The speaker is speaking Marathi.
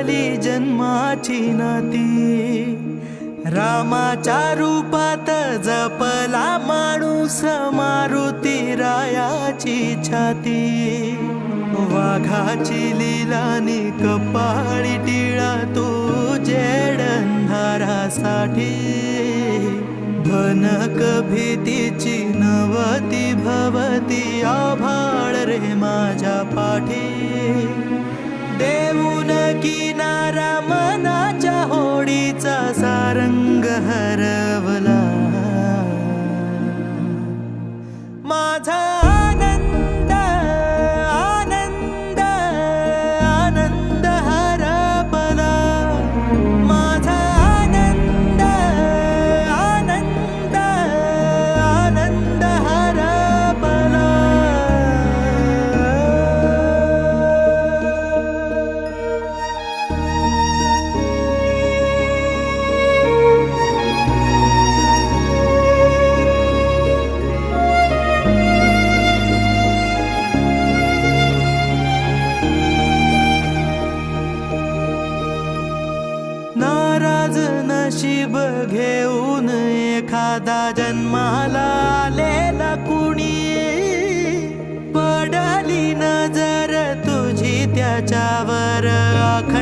जुळली जन्माची नाती. रामाच्या रूपात जपला माणूस मारुती रायाची छाती. वाघाची लिलानी कपाळी टिळा तू जेडंधारासाठी भनक भीतीची नवती भवती आभाळ रे माझ्या पाठी. हरवला नाराज नशीब घेऊन एखादा जन्माला आलेला कुणी पडली नजर तुझी त्याच्यावर अखंड